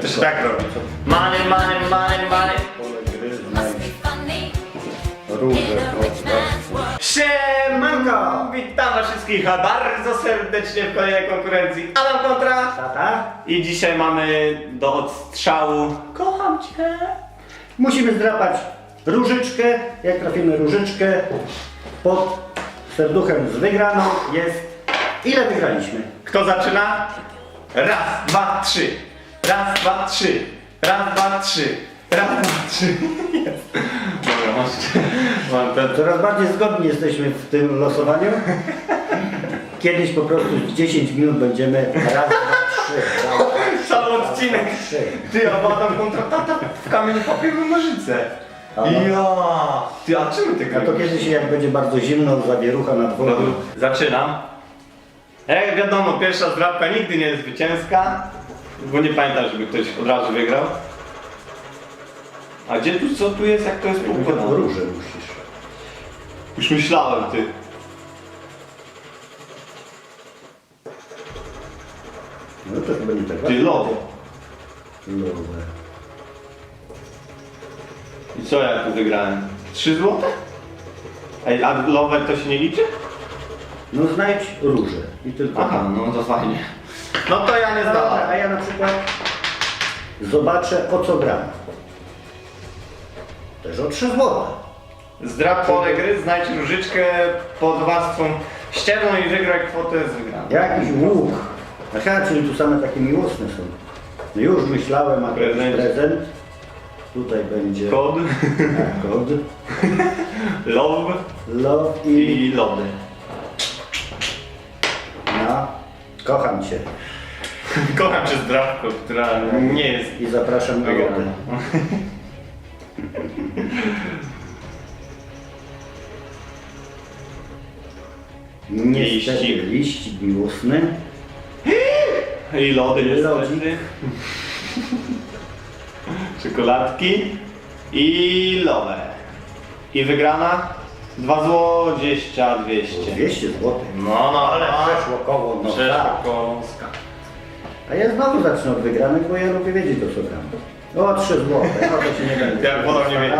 To się tak robi. Money, money, money, money. Siemanko! Witam was wszystkich bardzo serdecznie w kolejnej konkurencji Adam kontra Tata, i dzisiaj mamy do odstrzału Kocham cię musimy zdrapać różyczkę. Jak trafimy różyczkę pod serduchem z wygraną jest... Ile wygraliśmy? Kto zaczyna? Raz, dwa, trzy Raz, dwa, trzy Raz, dwa, trzy Raz, dwa, trzy Jest. Dobra, masz Mam ten Coraz bardziej zgodni jesteśmy w tym losowaniu. Kiedyś po prostu 10 minut będziemy raz, dwa, trzy. raz, dwa, Cały odcinek trzy. Ty, a Adam kontra tata w kamień papier nożyce. Ja Ty, a czemu ty A to kiedyś jak będzie bardzo zimno, zawierucha na dworzu. Zaczynam. Jak wiadomo, pierwsza zdrabka nigdy nie jest zwycięska, bo nie pamiętam, żeby ktoś od razu wygrał. A gdzie tu, co tu jest, jak to jest poukładane? Róże musisz. Już myślałem, ty. No to chyba nie tak Ty, łatwo. low. Lowe. I co ja tu wygrałem? 3 złote? Ej, a lower to się nie liczy? No znajdź róże. I tylko Aha, no to fajnie. No to ja nie No dobra, a zdałem. ja na przykład zobaczę o co gram. Też o 3 złote. Zdrab pole gry, znajdź różyczkę pod warstwą ścierną i wygraj kwotę z wygraną. Jakiś łuk. Aha, czyli tu same takie miłosne są. No już myślałem, a to jest Prezent. prezent. Tutaj będzie Kod, a, kod. love Love i... i lody. Kocham Cię. Kocham cię zdrawko, która nie jest I zapraszam na wygrana. lody. Niestety Liścik. miłosny. I lody Lodzik. niestety. Czekoladki i lowe. I wygrana 2 złocieścia 200. 200 zł. No, no, Ale koło, no przeszło tak. kąska. A ja znowu zacznę od wygranych, bo ja lubię wiedzieć o co gram. O, 3 zł. No to się nie będę. Ja bym wolał nie wiedzieć.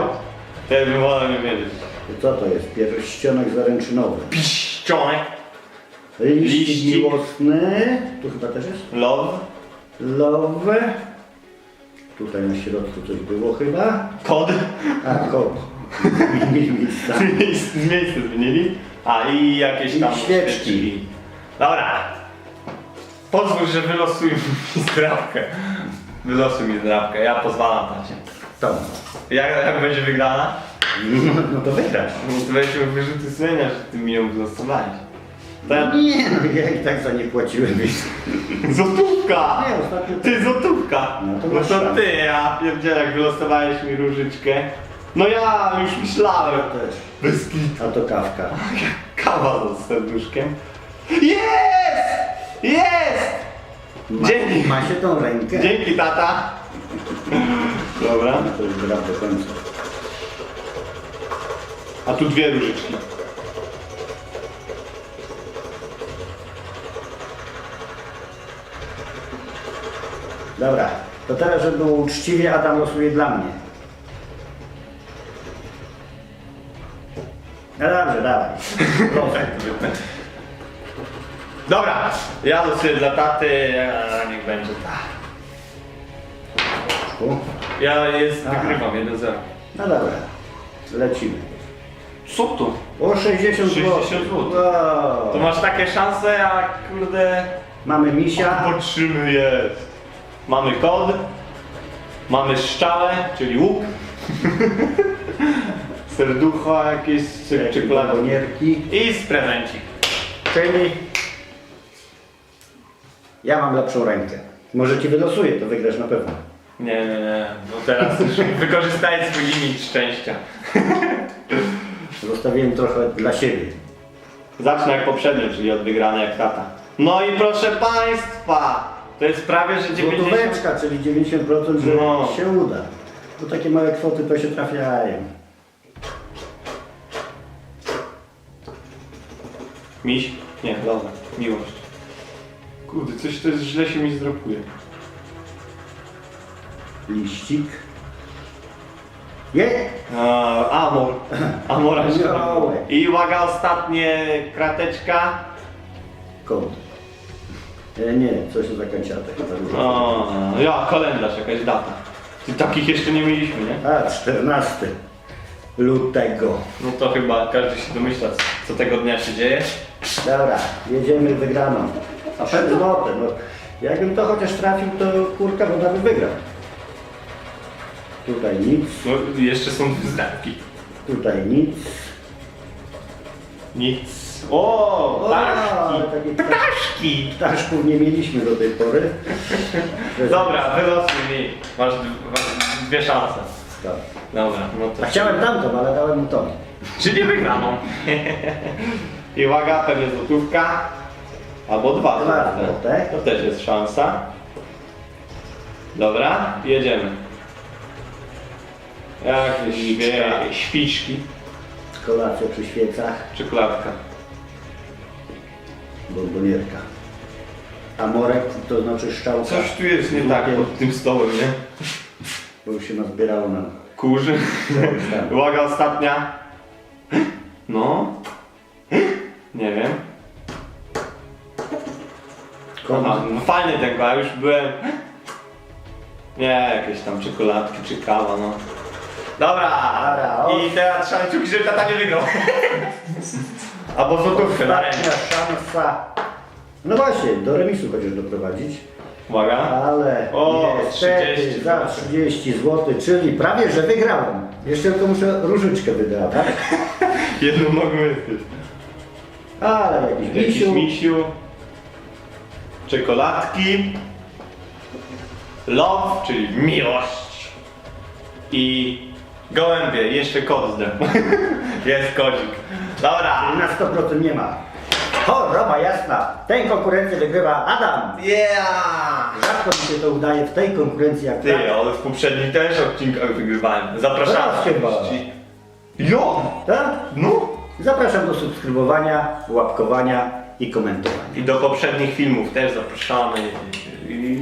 To ja bym wolał nie wiedzieć. Co to jest? Pierścionek zaręczynowy. Piszczonek, Liścik, Liścik. miłosny. Tu chyba też jest. love, Love. Tutaj na środku coś było chyba. kod. A, kod. Miejsca. Z miejsca zmienili. A i jakieś I tam świeczki. Dobra. Pozwól, że wylosuj mi zdrawkę. Wylosuj mi zdrawkę, ja pozwalam tacie. To. Jak, jak będzie wygrana? No, to wygrasz. Weźmy wyrzuty sumienia, że ty mi ją wylosowałeś. Nie, no ja i tak za nie płaciłem. więc- Złotówka! Nie, ostatnio Ty złotówka! No to No to ty, ja pierdzielę, jak wylosowałeś mi różyczkę. No ja już myślałem. Też. Bez kitu. A to kawka. Kawa z serduszkiem. Jest! Jest! Ma, Dzięki. ma się tą rękę. Dzięki tata. Dobra. To już gra do końca. A tu dwie różyczki. Dobra, to teraz, żeby było uczciwie, Adam losuje dla mnie. No dobrze, dawaj. Losuj. Dobra, ja losuję dla taty, a niech będzie tak. U, Ja jest, Aha. wygrywam 1-0. No dobra, lecimy. Co to? O 60 zł. 60 zł. To masz takie szanse, jak kurde... Mamy misia. Potrzymy jest. Mamy kod, mamy szczałę, czyli łuk, serducho jakieś, czy- Bonierki. i z prezencik. Czyli ja mam lepszą rękę. Może ci wylosuję, to wygrasz na pewno. Nie, nie, nie, no teraz już wykorzystaj swój limit szczęścia. Zostawiłem trochę dla siebie. Zacznę jak poprzednio, czyli od wygranej jak tata. No i proszę Państwa, to jest prawie, że 90... Złotóweczka, czyli 90%, że No. się uda. Bo takie małe kwoty to się trafiają. Miś? Nie, dobra, miłość. Kurde, coś to jest źle się mi zdropuje. liścik. Je! A, Amor. Amora się. I uwaga, ostatnie krateczka. Kod. E, nie, coś o zakończatek. O, ja, kalendarz, jakaś data. I takich jeszcze nie mieliśmy, nie? A, 14 lutego. No to chyba każdy się domyśla, co tego dnia się dzieje. Dobra, jedziemy wygraną. A 6 złote, no. Jakbym to chociaż trafił, to kurka woda by wygrał. Tutaj nic, No, jeszcze są znaki. tutaj nic. Nic. O, ale ptaszki. pta- Ptaszki. ptaszków nie mieliśmy do tej pory. Dobra, wylosuj mi. Masz, d- masz dwie szanse. Tak. Dobra, no to... A chciałem tamtą, ale dałem mu tą. Czyli wygraną. I uwaga, pewnie złotówka. Albo dwa Dwa złote. złote. To też jest szansa. Dobra, jedziemy. Jakieś dwie świczki. Kolacja przy świecach, Czekoladka. bombonierka. A morek to znaczy szczałka. Coś tu jest nie tak pod tym stołem, nie? Bo już się nazbierało nam. Kurzy. Uwaga, ostatnia. No. Nie wiem. Aha, no fajny ten a już byłem. Nie, jakieś tam czekoladki czy kawa, no. Dobra! Dobra, o. I teraz trzeba kciuki, żeby tata nie wygrał. Albo złotówkę na rękę. Ostatnia szansa. No właśnie, do remisu chociaż doprowadzić. Uwaga. Ale O, niestety 30 za 30 zł, czyli prawie że wygrałem. Jeszcze tylko muszę różyczkę wydawać. Jedną nogą jesteś. Ale jakiś Jakiś misiu. misiu. Czekoladki. Love, czyli miłość. I gołębie, jeszcze kod zdechł. Jest kodzik. Dobra. Na 100% nie ma. Choroba jasna. Tę konkurencję wygrywa Adam. Yeah! Rzadko mi się to udaje w tej konkurencji jak Ty, ta. ale w poprzednich też odcinkach wygrywałem. Zapraszam. Raz chyba. Jo! Tak? No! Zapraszam do subskrybowania, łapkowania i komentowania. I do poprzednich filmów też zapraszamy. I-